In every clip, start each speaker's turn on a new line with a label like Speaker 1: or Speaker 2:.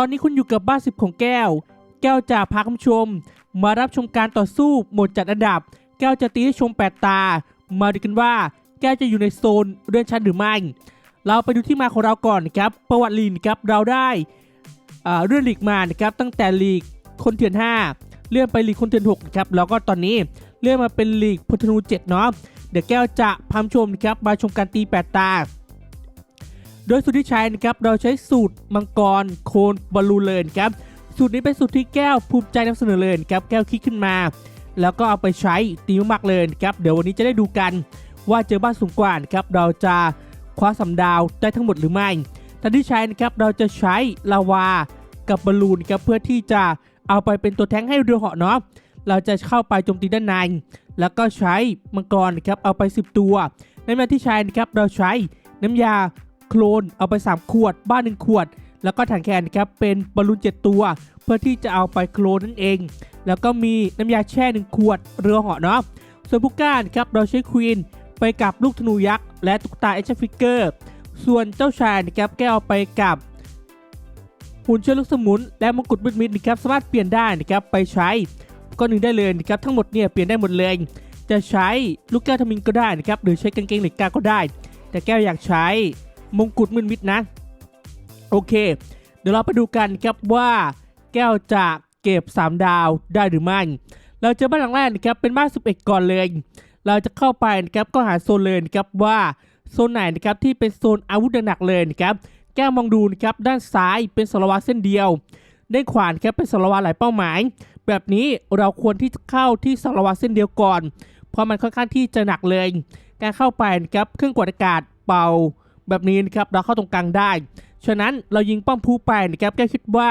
Speaker 1: ตอนนี้คุณอยู่กับบ้านสิบของแก้ว แก้วจะพาคุณชม มารับชมการต่อสู้หมดจัดอันดับ แก้วจะตีให้ชมแปดตา มาดูกันว่า แก้วจะอยู่ในโซนเลื่อนชั้นหรือไม่ เราไปดูที่มาของเราก่อนนะครับ ประวัติลีนครับเราได้อ่าเลื่อนลีกมานะครับตั้งแต่ลีกคนเถื่อน 5 เลื่อนไปลีกคนเถื่อน6นะครับแล้วก็ตอนนี้เลื่อนมาเป็นลีกพลธนู7เนาะเดี๋ยวแก้วจะพามชมนะครับมาชมการตีแปดตา โดยสูตรที่ใช้นะครับเราใช้สูตรมังกรโคนบอลลูนเลนครับสูตรนี้เป็นสูตรที่แก้วภูมิใจนำเสนอเลยนครับแก้วคิดขึ้นมา แล้วก็เอาไปใช้ตีมากๆเลยครับเดี๋ยววันนี้จะได้ดูกันว่าเจอบ้านสูงกว่านครับเราจะคว้าสำดาวได้ทั้งหมดหรือไม่ทางที่ใช้นะครับเราจะใช้ลาวากับบอลลูนครับเพื่อที่จะเอาไปเป็นตัวแทงให้เรือเหาะเนาะเราจะเข้าไปโจมตีด้านใน แล้วก็ใช้มังกรครับเอาไป 10 ตัว ในแมที่ใช้นะครับเราใช้น้ำยา โคลนเอาไป 3 ขวด บ้าน 1 ขวด แล้วก็ถังแคนครับเป็นบอลลูน7ตัว เพื่อที่จะเอาไปโคลนนั่นเอง แล้วก็มีน้ำยาแช่ 1 ขวด เรือเหาะเนาะส่วนผู้ก้ารครับเราใช้ควีนไปกับลูกธนูยักษ์และตุ๊กตาเอชฟิกเกอร์ส่วนเจ้าชายนะครับแก้วเอาไปกับหุ่นเชือกลูกสมุน และมงกุฎมืดมิดนะครับสามารถเปลี่ยนได้นะครับไปใช้ก็หนึ่งได้เลยนะครับทั้งหมดเนี่ยเปลี่ยนได้หมดเลย จะใช้ลูกแก้วทมินก็ได้นะครับหรือใช้กางเกงเหล็กกาก็ได้ แต่แก้วอยากใช้ มงกุฎมืดมิดนะ โอเค เดี๋ยวเราไปดูกันครับว่าแก้วจะเก็บ 3 ดาวได้หรือไม่ เราเจอบ้านหลังแรกนะครับเป็นบ้าน 11 ก่อนเลย เราจะเข้าไปนะครับก็หาโซนเลยนะครับว่าโซนไหนนะครับที่เป็นโซนอาวุธหนักเลยนะครับแก้วมองดูนะครับด้านซ้ายเป็นสารวัตรเส้นเดียวด้ขวานครับเป็นสารวัตรหลายเป้าหมาย แบบนี้เราควรที่จะเข้าที่สารวัตรเส้นเดียวก่อน เพราะมันค่อนข้างที่จะหนักเลย การเข้าไปนะครับเครื่องกดอากาศเป่า แบบนี้นะครับเราเข้าตรงกลางได้ ฉะนั้นเรายิงป้อมผู้ไปนะครับแกคิดว่า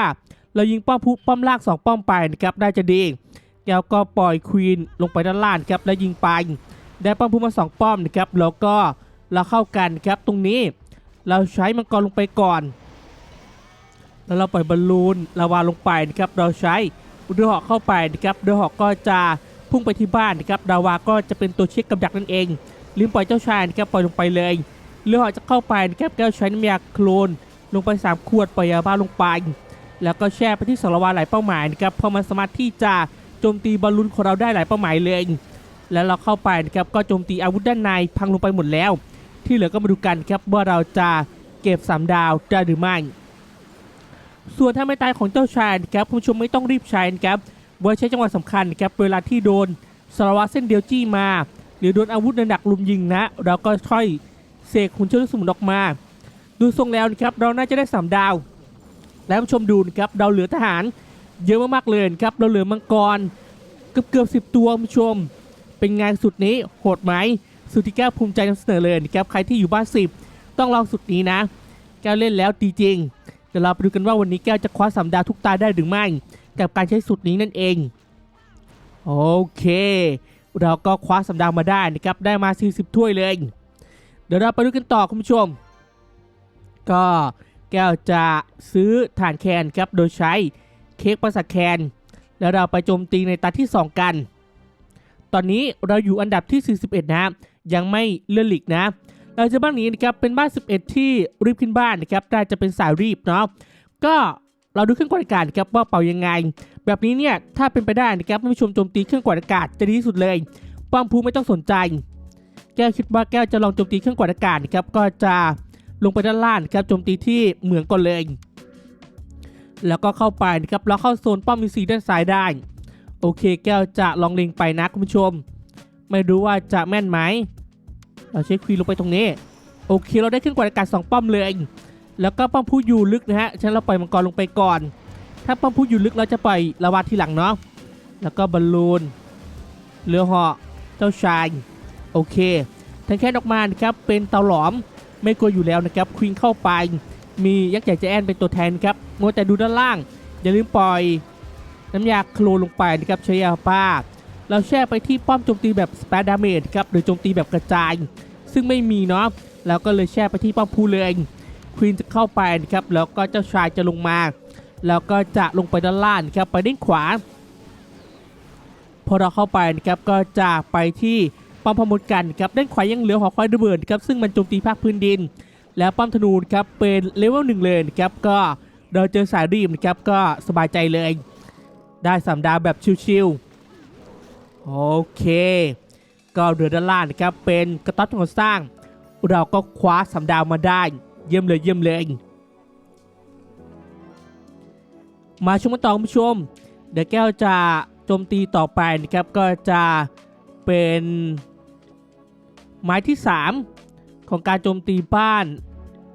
Speaker 1: เรายิงป้อมผู้ป้อมลากสองป้อมไปนะครับได้จะดีแก้วก็ปล่อยควีนลงไปด้านล่างครับแล้วยิงไปได้ป้อมผู้มาสองป้อมนะครับแล้วก็เราเข้ากันครับตรงนี้ เราใช้มังกรลงไปก่อน แล้วเราปล่อยบอลลูนลาวาลงไปนะครับเราใช้เรือหาะเข้าไปนะครับเรือหาะก็จะพุ่งไปที่บ้านนะครับดาวาก็จะเป็นตัวเช็คกับดักนั่นเอง ลืมปล่อยเจ้าชายนะครับปล่อยลงไปเลย เรือเหาะจะเข้าไปนะครับแก้วใช้น้ำยาโคลนลงไป 3 ขวดปล่อยยาบ้าลงไป แล้วก็แช่ไปที่สารวาหลายเป้าหมายนะครับเพราะมันสามารถที่จะโจมตีบอลลูนของเราได้หลายเป้าหมายเลย แล้วเราเข้าไปนะครับก็โจมตีอาวุธด้านในพังลงไปหมดแล้ว ที่เหลือก็มาดูกันครับว่าเราจะเก็บ 3 ดาวได้หรือไม่ส่วนถ้าไม่ตายของเจ้าชายนะครับคุณผู้ชมไม่ต้องรีบใช้นะครับไว้ใช้จังหวะสำคัญนะครับเวลาที่โดนสารวัตรเส้นเดียวจี้มา หรือโดนอาวุธหนักลุมยิงนะ เราก็ค่อย เสกหุ่นเชือกลูกสมุนออกมา ดูทรงแล้วนะครับเราน่าจะได้ 3 ดาว แล้วผู้ชมดูนะครับเราเหลือทหาร เยอะมากๆเลยครับเราเหลือมังกรเกือบเกือบสิบตัวคุณผู้ชม เป็นไงสุดนี้โหดไหมสุดที่แก้วภูมิใจนำเสนอเลยนะครับใครที่อยู่บ้านสิบต้องลองสุดนี้นะ แก้วเล่นแล้วดีจริงเดี๋ยวเราไปดูกันว่าวันนี้แก้วจะคว้าสามดาวทุกตาได้หรือไม่กับการใช้สุดนี้นั่นเอง โอเค เราก็คว้าสามดาวมาได้นะครับได้มา 40 ถ้วยเลย เดี๋ยวเราไปดูกันต่อคุณผู้ชม ก็แก้วจะซื้อฐานแคนครับโดยใช้เค้กประสาทแคน แล้วเราไปโจมตีในตาที่ 2 กัน ตอนนี้เราอยู่อันดับที่ 41 นะยังไม่เลื่อนหลีกนะเราจะบ้านนี้นะครับเป็นบ้าน 11 ที่รีบขึ้นบ้านนะครับได้จะเป็นสายรีบเนาะก็เราดูเครื่องกดอากาศนะครับว่าเป่ายังไง แบบนี้เนี่ยถ้าเป็นไปได้นะครับผู้ชมโจมตีเครื่องกดอากาศจะดีที่สุดเลยป้อมพูไม่ต้องสนใจ แก้วคิดว่าแก้วจะลองโจมตีเครื่องกดอากาศนะครับก็จะลงไปด้านล่างนะครับโจมตีที่เหมืองก่อนเลย แล้วก็เข้าไปนะครับแล้วเข้าโซนป้อมมีซีด้านซ้ายได้ โอเคแก้วจะลองเล็งไปนะคุณผู้ชม ไม่รู้ว่าจะแม่นไหมเราเช็คควีนลงไปตรงนี้ โอเคเราได้ขึ้นกว่าอากาศ2ป้อมเลย แล้วก็ป้อมผู้อยู่ลึกนะฮะฉันเราปล่อยมังกรลงไปก่อน ถ้าป้อมผู้อยู่ลึกเราจะปล่อยลาวาทีหลังเนาะแล้วก็บอลลูนเรือเหาะเจ้าชาย โอเคทั้งแค่ออกมานะครับเป็นเตาหลอมไม่กลัวอยู่แล้วนะครับควีนเข้าไป มียักษ์ใหญ่ใจแอนเป็นตัวแทนครับงดแต่ดูด้านล่าง อย่าลืมปล่อยน้ำยาโคลนลงไปนะครับใช้ยาป้าเราแช่ไปที่ป้อมโจมตีแบบสเปรดาเมจครับหรือโจมตีแบบกระจาย ซึ่งไม่มีเนาะแล้วก็เลยแช่ไปที่ป้อมพูเลยควีนจะเข้าไปนะครับแล้วก็เจ้าชายจะลงมา แล้วก็จะลงไปด้านล่างครับไปด้านขวา พอเราเข้าไปนะครับก็จะไปที่ ป้อมพมดกันครับด้านขวายังเหลือหอคอยระเบิดครับซึ่งมันโจมตีภาคพื้นดิน แล้วป้อมธนูครับเป็นเลเวลหนึ่งเลยครับก็เราเจอสายรีบนะครับก็สบายใจเลย ได้สามดาวแบบชิวๆโอเค ก็เรือด้านล่างนครับเป็นกระต๊อบของสร้าง เราก็คว้าสามดาวมาได้ เยี่ยมเลยเยี่ยมเลยมาชมกันต่อคุณผู้ชม เดี๋ยวแก้วจะโจมตีต่อไปนะครับก็จะ เป็นไม้ที่ 3 ของการโจมตีบ้าน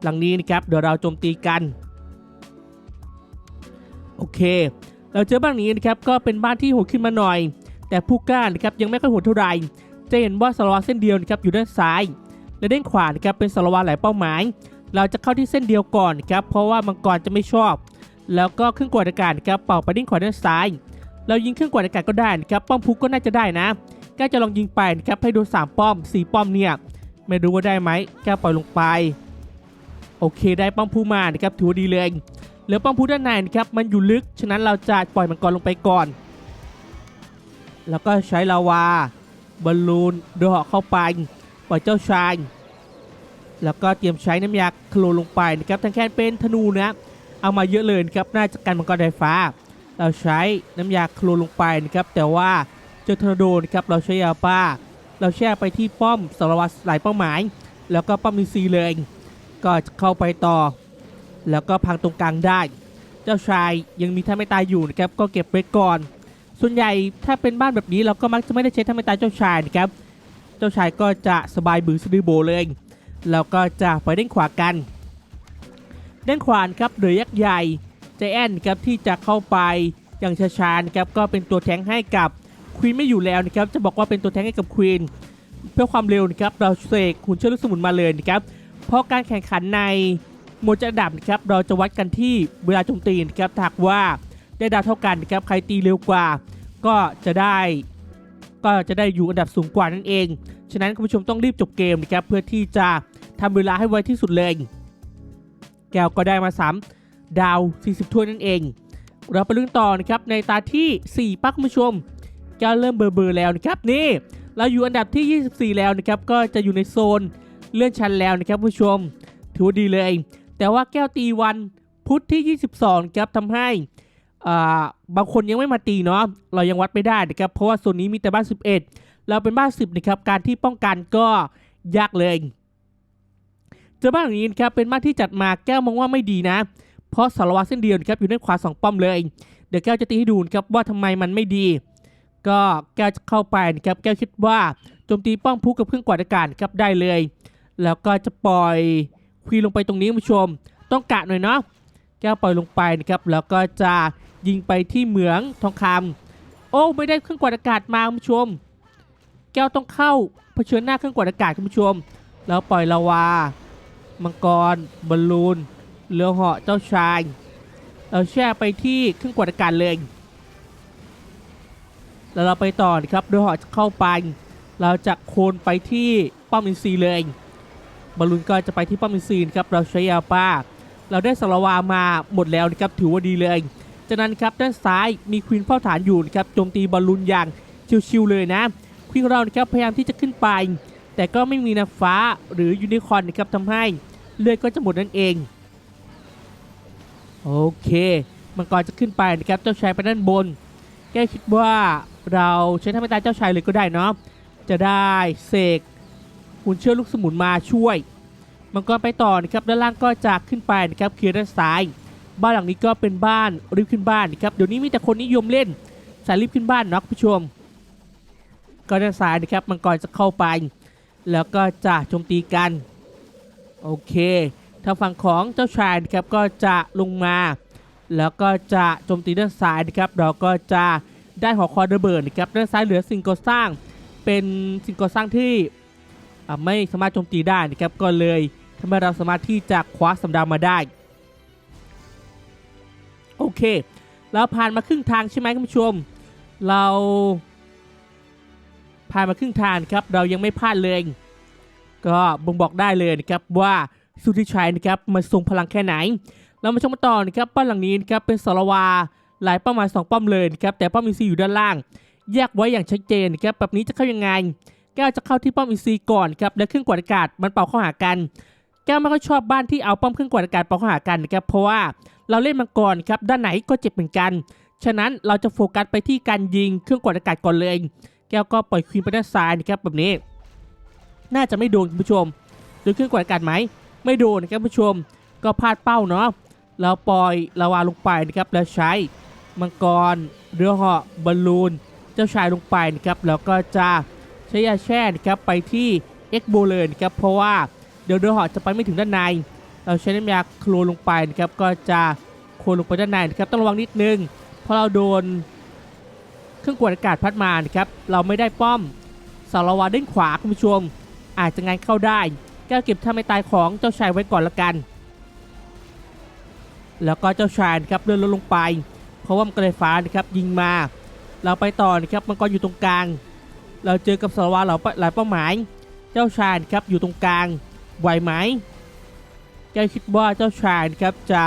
Speaker 1: หลังนี้นะครับ เดี๋ยวเราโจมตีกัน โอเค เราเจอบ้านนี้นะครับก็เป็นบ้านที่โหดขึ้นมาหน่อย แต่ผู้กล้านะครับยังไม่ค่อยโหดเท่าไหร่จะเห็นว่าสารวัตรเส้นเดียวนะครับอยู่ด้านซ้าย และด้านขวานะครับเป็นสารวัตรหลายเป้าหมาย เราจะเข้าที่เส้นเดียวก่อนครับเพราะว่ามังกรจะไม่ชอบ แล้วก็เครื่องกวาดอากาศนะครับเป่าไปด้านขวาด้านซ้าย เรายิงเครื่องกวาดอากาศก็ได้นะครับป้อมพุกก็น่าจะได้นะ กจะลองยิงไปนะครับให้โดนสามป้อมสี่ป้อมเนี่ยไม่รู้ว่าได้ไหมแกปล่อยลงไป โอเคได้ป้อมพุมานะครับถือว่าดีเลยแล้วป้อมพุด้านในนะครับมันอยู่ลึกฉะนั้นเราจะปล่อยมันก่อนลงไปก่อน แล้วก็ใช้ลาวาบอลลูนเดเหาะเข้าไปปล่อยเจ้าชายแล้วก็เตรียมใช้น้ำยาคลนลงไปนะครับทั้งแค่เป็นธนูนะเอามาเยอะเลยนะครับน่าจะกันมังกรไฟฟ้า เราใช้น้ำยาคลนลงไปนะครับแต่ว่า จอทนาโดนะครับเราใช้ยาป้า เราแช่ไปที่ป้อมสารวัตรหลายเป้าหมาย แล้วก็ป้อมมีซีเลย ก็เข้าไปต่อ แล้วก็พังตรงกลางได้ เจ้าชายยังมีท่าไม่ตายอยู่นะครับก็เก็บไว้ก่อน ส่วนใหญ่ถ้าเป็นบ้านแบบนี้เราก็มักจะไม่ได้ใช้ท่าไม่ตายเจ้าชายนะครับ เจ้าชายก็จะสบายบือสะดือโบเลยแล้วก็จะไปด้านขวากันด้านขวานครับเรือยักษ์ใหญ่ใจแอนครับที่จะเข้าไปอย่างช้าๆนครับก็เป็นตัวแทงให้กับ ควีนไม่อยู่แล้วนะครับจะบอกว่าเป็นตัวแทงให้กับควีนเพื่อความเร็วนะครับเราเสกหุ่นเชิดลูกสมุนมาเลยนะครับเพราะการแข่งขันในโหมดระดับนะครับเราจะวัดกันที่เวลาโจมตีนะครับถ้ากว่าได้ดาวเท่ากันนะครับใครตีเร็วกว่า ก็จะได้ ก็จะได้อยู่อันดับสูงกว่านั่นเอง ฉะนั้นคุณผู้ชมต้องรีบจบเกมนะครับเพื่อที่จะทำเวลาให้ไวที่สุดเลย แก้วก็ได้มา 3 ดาว 40ถ้วยนั่นเอง เราไปลุ้นต่อนะครับในตาที่ 4ปักคุณผู้ชม ก้วเริ่มเบอร์เบอแล้วนะครับนี่เราอยู่อันดับที่ 24 แล้วนะครับก็จะอยู่ในโซนเลื่อนชั้นแล้วนะครับผู้ชม ถือว่าดีเลย แต่ว่าแก้วตีวันพุธที่ 22 ครับทำให้บางคนยังไม่มาตีเนาะเรายังวัดไม่ได้นะครับเพราะว่าโซนนี้มีแต่บ้าน 11 เราเป็นบ้าน 10นะครับการที่ป้องกันก็ยากเลยเจอบ้านหลังนี้นครับเป็นบ้านที่จัดมาแก้วมองว่าไม่ดีนะ เพราะสารวัตรเส้นเดียวครับอยู่ด้านขวาสองป้อมเลย เดี๋ยวแก้วจะตีให้ดูนะครับว่าทำไมมันไม่ดี ก็แก้วจะเข้าไปนะครับแก้วคิดว่าโจมตีป้อมพุกับเครื่องกวาดอากาศครับได้เลย แล้วก็จะปล่อยควีลงไปตรงนี้คุณผู้ชม ต้องกะหน่อยเนาะแก้วปล่อยลงไปนะครับแล้วก็จะยิงไปที่เหมืองทองคำโอ้ไม่ได้เครื่องกวาดอากาศมาคุณผู้ชม แก้วต้องเข้าเผชิญหน้าเครื่องกวาดอากาศคุณผู้ชม แล้วปล่อยลาวา มังกรบอลลูนเรือเหาะเจ้าชายเราแช่ไปที่เครื่องกวาดอากาศเลย แล้วเราไปต่อนะครับเรือเหาจะเข้าไป เราจะโคนไปที่ป้อมอินซีย์เลยบอลลูนก็จะไปที่ป้อมอินซีครับเราใช้ยาป้า เราได้สารวามาหมดแล้วนะครับถือว่าดีเลย จากนั้นครับด้านซ้ายมีควีนเฝ้าฐานอยู่นะครับโจมตีบอลลูนอย่างชิวๆเลยนะควีนของเรานะครับพยายามที่จะขึ้นไป แต่ก็ไม่มีนางฟ้าหรือยูนิคอร์นนะครับทำให้เลือดก็จะหมดนั่นเองโอเคมังกรจะขึ้นไปนะครับเจ้าชายไปด้านบน แกคิดว่า เราใช้ทำให้ตายเจ้าชายเลยก็ได้เนาะจะได้เสกหุ่นเชื่อลูกสมุนมาช่วย มังกรไปต่อนะครับด้านล่างก็จะขึ้นไปนะครับเคลียร์ด้านซ้าย บ้านหลังนี้ก็เป็นบ้านรีบขึ้นบ้านนะครับเดี๋ยวนี้มีแต่คนนิยมเล่นสายรีบขึ้นบ้านเนาะคุณผู้ชม ก็ด้านซ้ายนะครับมังกรจะเข้าไป แล้วก็จะโจมตีกันโอเคทางฝั่งของเจ้าชายนะครับก็จะลงมา แล้วก็จะโจมตีด้านซ้ายนะครับเราก็จะ ได้หอคอระเบิดนะครับด้านซ้ายเหลือสิ่งก่อสร้าง เป็นสิ่งก่อสร้างที่ไม่สามารถโจมตีได้นะครับก็เลยทำให้เราสามารถที่จะคว้าสำดาวมาได้ โอเค เราผ่านมาครึ่งทางใช่ไหมคุณผู้ชม เราผ่านมาครึ่งทางครับเรายังไม่พลาดเลย ก็บ่งบอกได้เลยนะครับว่าสุธิชัยนะครับมันทรงพลังแค่ไหน เรามาชมกันต่อนะครับบ้านหลังนี้นะครับเป็นสารวา หลายเป้าหมายสองป้อมเลยครับแต่ป้อมอินซีอยู่ด้านล่าง แยกไว้อย่างชัดเจนครับแบบนี้จะเข้ายังไง แก้วจะเข้าที่ป้อมอินซีก่อนครับและเครื่องกวาดอากาศมันเป่าเข้าหากัน แก้วไม่ค่อยชอบบ้านที่เอาป้อมเครื่องกวาดอากาศปองเข้าหากันนะครับเพราะว่าเราเล่นมังกรครับด้านไหนก็เจ็บเหมือนกัน ฉะนั้นเราจะโฟกัสไปที่การยิงเครื่องกวาดอากาศก่อนเลย แก้วก็ปล่อยควีนไปด้านซ้ายนะครับแบบนี้ น่าจะไม่โดนคุณผู้ชมโดนเครื่องกวาดอากาศไหมไม่โดนนะครับคุณผู้ชม ก็พลาดเป้าเนาะเราปล่อยลาวาลงไปนะครับแล้วใช้ มังกรเรือเหาะบอลลูน เจ้าชายลงไปนะครับ แล้วก็จะใช้ยาแช่นะครับไปที่เอ็กโบเลยนะครับ เพราะว่าเดี๋ยวเรือเหาะจะไปไม่ถึงด้านใน เราใช้น้ำยาโคลนลงไปนะครับ ก็จะโคลนลงไปด้านในนะครับ ต้องระวังนิดนึง เพราะเราโดนเครื่องกวดอากาศพัดมานะครับ เราไม่ได้ป้อมสารวาเด้านขวาคุณผู้ชม อาจจะงานเข้าได้แก้วเก็บท่าไม่ตายของเจ้าชายไว้ก่อนละกัน แล้วก็เจ้าชายนะครับเลื่อนรถลงไป เพราะว่ามันกรไฟฟ้านะครับยิงมา เราไปต่อนะครับมันก็อยู่ตรงกลาง เราเจอกับสารวาเราหลายเป้าหมาย เจ้าชายนะครับอยู่ตรงกลางไหวไหมแกคิดว่าเจ้าชายนะครับจะ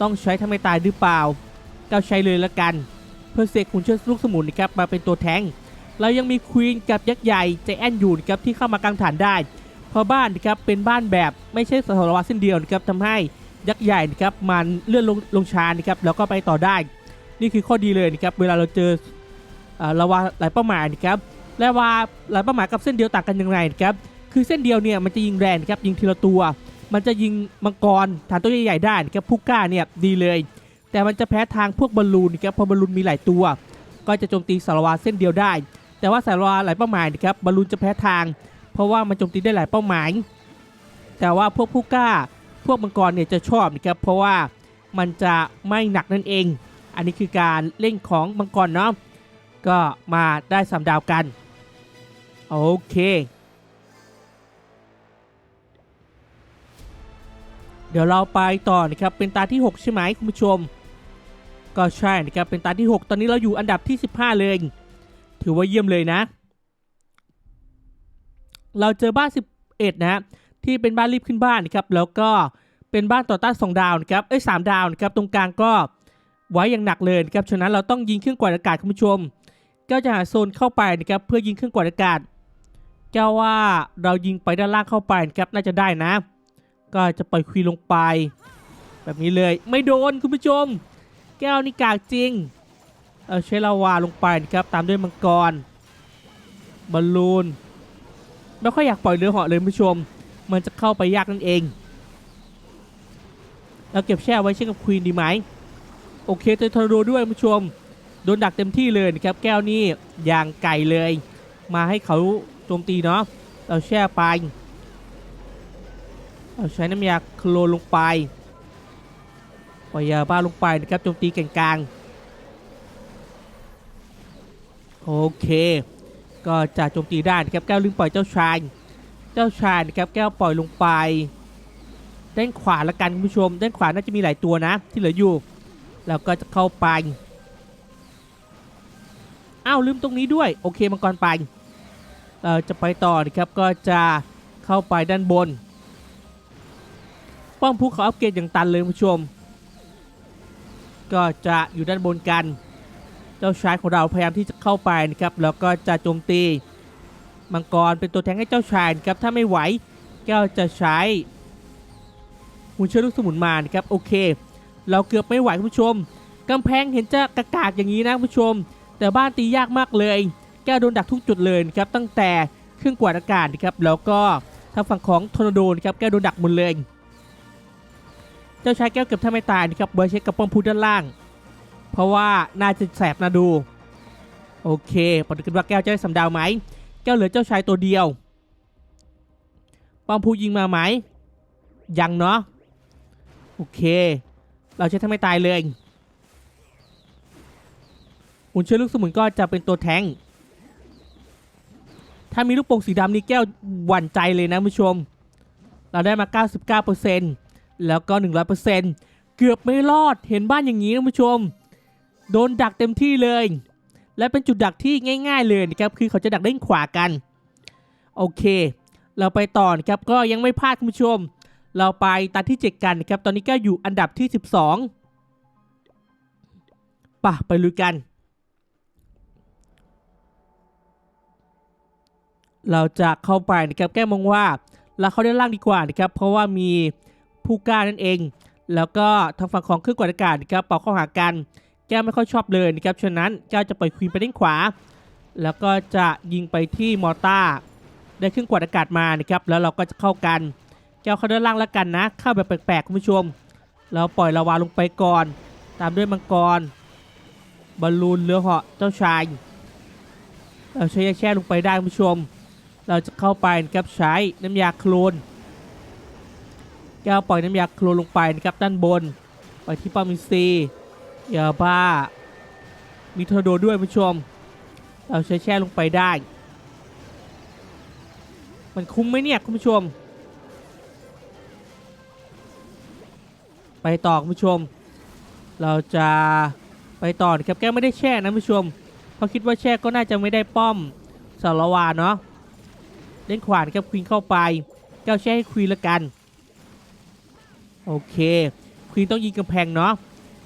Speaker 1: ต้องใช้ทำให้ตายหรือเปล่าเจ้าใช้เลยละกัน เพื่อเสกหุ่นเชิดลูกสมุนนะครับมาเป็นตัวแทงเรายังมีควีนกับยักษ์ใหญ่ใจแอนอยู่นะครับที่เข้ามากลางฐานได้ เพราะบ้านนะครับเป็นบ้านแบบไม่ใช่สารวัตเส้นเดียวนะครับทำให้ ยักษ์ใหญ่นะครับมันเลื่อนลงลงชานะครับแล้วก็ไปต่อได้ นี่คือข้อดีเลยนะครับเวลาเราเจออ่อลาวาหลายเป้าหมายนะครับและว่าหลายเป้าหมายกับเส้นเดียวต่างกันอย่างไรนะครับคือเส้นเดียวเนี่ยมันจะยิงแรงนะครับยิงทีละตัว มันจะยิงมังกรฐานตัวใหญ่ๆได้นะครับผู้กล้าเนี่ยดีเลย แต่มันจะแพ้ทางพวกบอลลูนนะครับเพราะบอลลูนมีหลายตัว ก็จะโจมตีสารวาเส้นเดียวได้ แต่ว่าสารวาหลายเป้าหมายนะครับบอลลูนจะแพ้ทาง เพราะว่ามันโจมตีได้หลายเป้าหมาย แต่ว่าพวกผู้กล้า วกมังกรเนี่ยจะชอบนะครับเพราะว่ามันจะไม่หนักนั่นเอง อันนี้คือการเล่นของมังกรเนาะก็มาได้สามดาวกัน โอเค เดี๋ยวเราไปต่อนะครับเป็นตาที่ 6 ใช่ไหมคุณผู้ชม ก็ใช่นะครับเป็นตาที่ 6 ตอนนี้เราอยู่อันดับที่ 15 เลย ถือว่าเยี่ยมเลยนะ เราเจอบ้าน 11 นะฮะ ที่เป็นบ้านรีบขึ้นบ้านนะครับแล้วก็เป็นบ้านต่อต้าน2ดาวนะครับเอ้ยสดาวนะครับตรงกลางก็ไว้อย่างหนักเลยนะครับฉะนั้นเราต้องยิงเครื่องกวาดอากาศคุณผู้ชม ก็จะหาโซนเข้าไปนะครับเพื่อยิงเครื่องกวาดอากาศแก้วว่าเรายิงไปด้านล่างเข้าไปนะครับน่าจะได้นะ ก็จะปล่อยควีนลงไป แบบนี้เลยไม่โดนคุณผู้ชม แก้วนี่กากจริงเอาใช้ลาวาลงไปนะครับตามด้วยมังกรบอลลูนไม่ค่อยอยากปล่อยเรือเหาะเลยคุณผู้ชม มันจะเข้าไปยากนั่นเอง เราเก็บแช่ไว้เช่นกับควีนดีไหม โอเคเจอทอร์โดด้วยคุณผู้ชม โดนดักเต็มที่เลยนะครับ แก้วนี่อย่างไก่เลย มาให้เขาโจมตีเนาะ เราแช่ไป เราใช้น้ำยาโคลนลงไปปล่อยยาบ้าลงไปนะครับโจมตีแก่งกลางโอเค ก็จะโจมตีได้นะครับแก้วลืมปล่อยเจ้าชาย เจ้าชายนะครับแก้วปล่อยลงไปด้านขวาละกันคุณผู้ชมด้านขวาน่าจะมีหลายตัวนะ ที่เหลืออยู่แล้วก็จะเข้าไปอ้าวลืมตรงนี้ด้วยโอเคมังกรไปเราจะไปต่อนะครับก็จะเข้าไปด้านบน ป้อมภูเขาอัปเกรดอย่างตันเลยคุณผู้ชม ก็จะอยู่ด้านบนกัน เจ้าชายของเราพยายามที่จะเข้าไปนะครับแล้วก็จะโจมตี มังกรเป็นตัวแทงให้เจ้าชายครับถ้าไม่ไหวแก้วจะใช้หุ่นเชื้อลูกสมุนมานครับโอเค เราเกือบไม่ไหวคุณผู้ชมกำแพงเห็นจะกระกากอย่างนี้นะคุณผู้ชม แต่บ้านตียากมากเลย แก้วโดนดักทุกจุดเลยครับตั้งแต่เครื่องกวาดอากาศนะครับแล้วก็ทางฝั่งของทอร์นาโดนะครับแก้วโดนดักหมดเลย เจ้าชายแก้วเกือบถ้าไม่ตายนะครับเบอร์เช็คกับป้อมพูด้านล่าง เพราะว่าน่าจะแสบนะดู โอเคปฏิกิริว่าแก้วจะได้สำดาวไหม แก้วเหลือเจ้าชายตัวเดียว ป้อมพูยิงมาไหม ยังเนาะ โอเค เราใช้ทำไม่ตายเลยหุ่นเชื้อลูกสมุนก็จะเป็นตัวแทง ถ้ามีลูกโป่งสีดำนี่แก้วหวั่นใจเลยนะผู้ชม เราได้มา 99%แล้วก็ 100%เกือบไม่รอด เห็นบ้านอย่างนี้นะผู้ชม โดนดักเต็มที่เลย และเป็นจุดดักที่ง่าย ๆ เลยนะครับคือเขาจะดักด้านขวากัน โอเค เราไปต่อนะครับก็ยังไม่พลาดคุณผู้ชม เราไปตาที่ 7 กันนะครับตอนนี้ก็อยู่อันดับที่ 12ป่ะไปลุยกัน เราจะเข้าไปนะครับแก้มองว่าเราเข้าด้านล่างดีกว่านะครับเพราะว่ามีผู้กล้านั่นเอง แล้วก็ทางฝั่งของเครื่องกดอากาศนะครับเป่าเข้าหากัน แก้วไม่ค่อยชอบเลยนะครับฉะนั้นแก้วจะปล่อยควีนไปด้านขวา แล้วก็จะยิงไปที่มอร์ตาได้เครื่องกดอากาศมานะครับแล้วเราก็จะเข้ากัน แก้วเข้าด้านล่างแล้วกันนะ เข้าแบบแปลกๆคุณผู้ชม เราปล่อยลาวาลงไปก่อน ตามด้วยมังกรบอลลูนเรือเหาะเจ้าชายเราใช้ยาแช่ลงไปได้คุณผู้ชม เราจะเข้าไปนะครับใช้น้ำยาโคลนแก้วปล่อยน้ำยาโคลนลงไปนะครับด้านบนไปที่ปามิซี ยาบ้า มีทอร์โดด้วยผู้ชม เราใช้แช่ลงไปได้ มันคุ้มไหมเนี่ยคุณผู้ชม ไปต่อคุณผู้ชม เราจะไปต่อครับแก้ไม่ได้แช่นะคุณผู้ชมเพราะคิดว่าแช่ก็น่าจะไม่ได้ป้อมสารวาเนาะเล่นขวานครับควีนเข้าไปแก้วแช่ให้ควีนละกัน โอเคควีนต้องยิงกำแพงเนาะ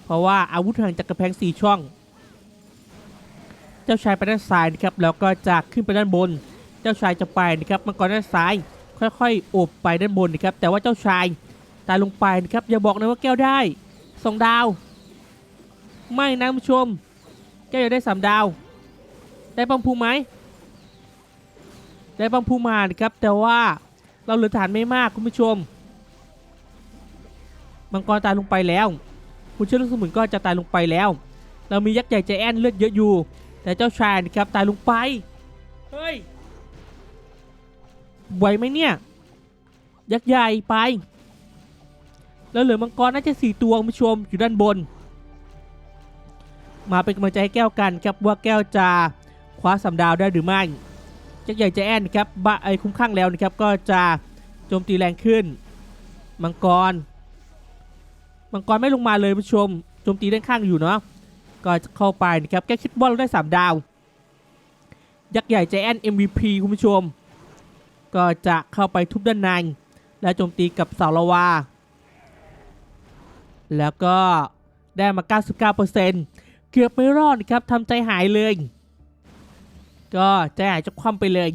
Speaker 1: เพราะว่าอาวุธห่างจากกำแพงสี่ช่อง เจ้าชายไปด้านซ้ายนะครับแล้วก็จะขึ้นไปด้านบน เจ้าชายจะไปนะครับมังกรด้านซ้าย ค่อยๆโอบไปด้านบนนะครับแต่ว่าเจ้าชายตายลงไปนะครับอย่าบอกนะว่าแก้วได้สองดาว ไม่นะคุณผู้ชม แก้วอยากได้สามดาว ได้ปังพูไหมได้ปังพูมานะครับ แต่ว่าเราเหลือฐานไม่มากคุณผู้ชมมังกรตายลงไปแล้ว คุณเชื่อลูกสมุนก็จะตายลงไปแล้ว เรามียักษ์ใหญ่ใจแอนเลือดเยอะอยู่ แต่เจ้าชายนะครับตายลงไปเฮ้ยไหวไหมเนี่ย ยักษ์ใหญ่ไป แล้วเหลือมังกรน่าจะสี่ตัวคุณผู้ชมอยู่ด้านบน มาเป็นกำลังใจให้แก้วกันครับว่าแก้วจะคว้าสามดาวได้หรือไม่ยักษ์ใหญ่ใจแอนครับบะไอคุ้มข้างแล้วนะครับก็จะโจมตีแรงขึ้น มังกร มังกรไม่ลงมาเลยผู้ชมโจมตีด้านข้างอยู่เนาะก็จะเข้าไปนะครับแก้คิดว่าเราได้ 3 ดาว ยักษ์ใหญ่ใจแอน MVP คุณผู้ชม ก็จะเข้าไปทุบด้านใน และโจมตีกับเสาละวา แล้วก็ได้มา 99%เกือบไม่รอดนะครับทำใจหายเลย ก็ใจหายจะคว่ำไปเลย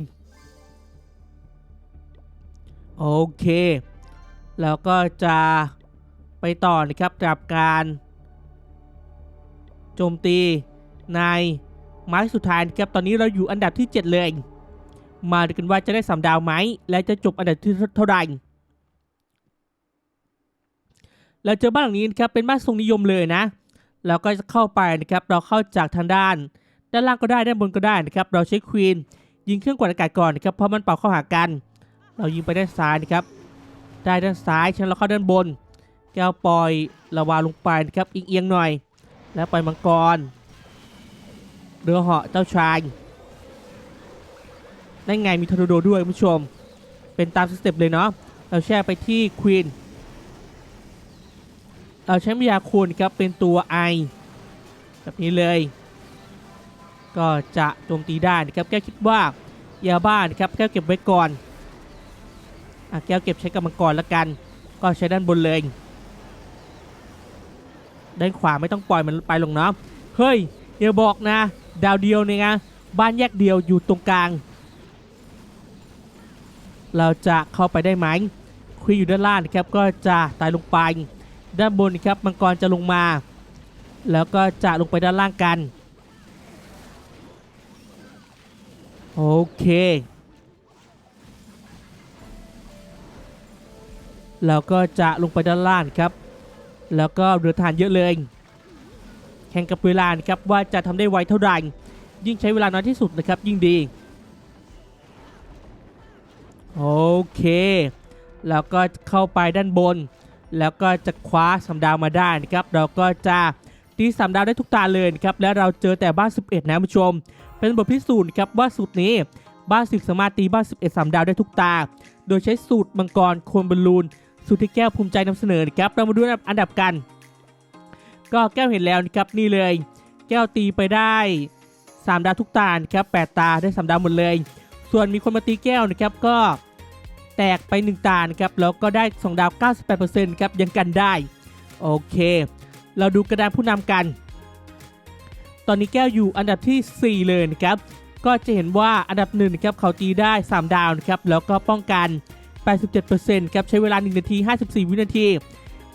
Speaker 1: โอเค แล้วก็จะ ต่อนะครับกับการโจมตีในไม้สุดท้ายนะครับตอนนี้เราอยู่อันดับที่ 7 เลย มาดูกันว่าจะได้สามดาวไหมและจะจบอันดับที่เท่าไหร่เราเจอบ้านหลังนี้นะครับเป็นบ้านทรงนิยมเลยนะเราก็จะเข้าไปนะครับเราเข้าจากทางด้าน ด้านล่างก็ได้ด้านบนก็ได้นะครับเราใช้ควีนยิงเครื่องกดอากาศก่อนนะครับเพราะมันเป่าเข้าหากัน เรายิงไปด้านซ้ายนะครับได้ด้านซ้ายฉันเราเข้าด้านบน แก้วปล่อยระวาลงไปนะครับเอียงๆหน่อย แล้วไปมังกร เรือเหาะเจ้าชายได้ไงมีทอร์นาโดด้วยคุณผู้ชม เป็นตามสเต็ปเลยเนาะเราแช่ไปที่ควีนเราใช้มิยาคูนครับเป็นตัวไอแบบนี้เลย ก็จะโจมตีได้นะครับแก้วคิดว่ายาบ้านครับแก้วเก็บไว้ก่อนอะแก้วเก็บใช้กับมังกรแล้วกัน ก็ใช้ด้านบนเลย ด้านขวาไม่ต้องปล่อยมันไปลงเนาะเฮ้ยอย่าบอกนะ ดาวเดียวเนี่ยนะบ้านแยกเดียวอยู่ตรงกลาง เราจะเข้าไปได้ไหมคุยอยู่ด้านล่างนะครับก็จะตายลงไป ด้านบนครับมังกรจะลงมา แล้วก็จะลงไปด้านล่างกันโอเคแล้วก็จะลงไปด้านล่างครับ แล้วก็เรือทานเยอะเลย แข่งกับเวลานครับว่าจะทำได้ไวเท่าไหร่ยิ่งใช้เวลาน้อยที่สุดนะครับยิ่งดี โอเค แล้วก็เข้าไปด้านบน แล้วก็จะคว้าสามดาวมาได้นะครับ เราก็จะตีสามดาวได้ทุกตาเลยนะครับ และเราเจอแต่บ้าน 11 นะผู้ชม เป็นบทพิสูจน์ครับว่าสูตรนี้บ้าน10สามารถตีบ้าน 11สามดาวได้ทุกตา โดยใช้สูตรมังกรโคนบอลลูน สูตรที่แก้วภูมิใจนำเสนอนะครับเรามาดูอันดับกัน ก็แก้วเห็นแล้วนะครับนี่เลย แก้วตีไปได้ 3 ดาวทุกตาครับ8ตาได้3ดาวหมดเลย ส่วนมีคนมาตีแก้วนะครับก็แตกไป 1 ตานะครับแล้วก็ได้ 2 ดาว 98%ครับยังกันได้โอเค เราดูกระดานผู้นำกัน ตอนนี้แก้วอยู่อันดับที่ 4 เลยนะครับ ก็จะเห็นว่าอันดับหนึ่งนะครับเขาตีได้ 3 ดาวนะครับ แล้วก็ป้องกัน 87%ครับใช้เวลา 1 นาที 54 วินาที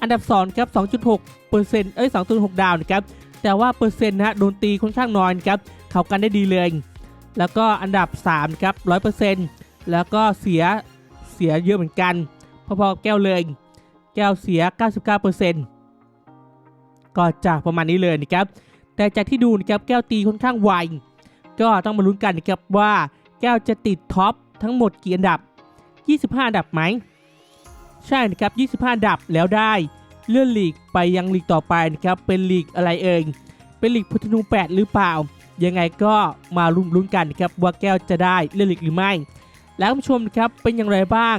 Speaker 1: อันดับ2ครับ 2.6เปอร์เซ็นต์เอ้ย2.6 ดาวนะครับแต่ว่าเปอร์เซ็นต์นะฮะโดนตีค่อนข้างน้อยครับเข้ากันได้ดีเลย แล้วก็อันดับ3ครับ100%แล้วก็เสียเสียเยอะเหมือนกันพอๆแก้วเลยแก้วเสีย 99%ก็จะประมาณนี้เลยนะครับแต่จากที่ดูนะครับแก้วตีค่อนข้างไวก็ต้องมาลุ้นกันนะครับว่าแก้วจะติดท็อปทั้งหมดกี่อันดับ 25 อันดับไหม ใช่นะครับ 25 อันดับแล้วได้เลื่อนลีกไปยังลีกต่อไปนะครับ เป็นลีกอะไรเอ่ย เป็นลีกพุทธนู 8 หรือเปล่า ยังไงก็มาลุ้นลุ้นกันนะครับว่าแก้วจะได้เลื่อนลีกหรือไม่ แล้วผู้ชมนะครับเป็นอย่างไรบ้าง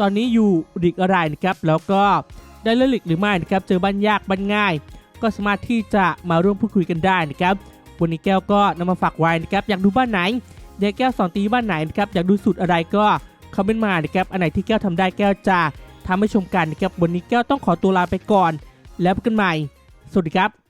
Speaker 1: ตอนนี้อยู่ลีกอะไรนะครับ แล้วก็ได้เลื่อนลีกหรือไม่นะครับ เจอบ้านยากบ้านง่าย ก็สามารถที่จะมาร่วมพูดคุยกันได้นะครับ วันนี้แก้วก็นำมาฝากไว้นะครับ อยากดูบ้านไหนอยากแก้วสอนตีบ้านไหนนะครับ อยากดูสูตรอะไรก็ คอมเมนต์มานะครับอันไหนที่แก้วทำได้แก้วจะทำให้ชมกันนะครับวันนี้แก้วต้องขอตัวลาไปก่อน แล้วพบกันใหม่ สวัสดีครับ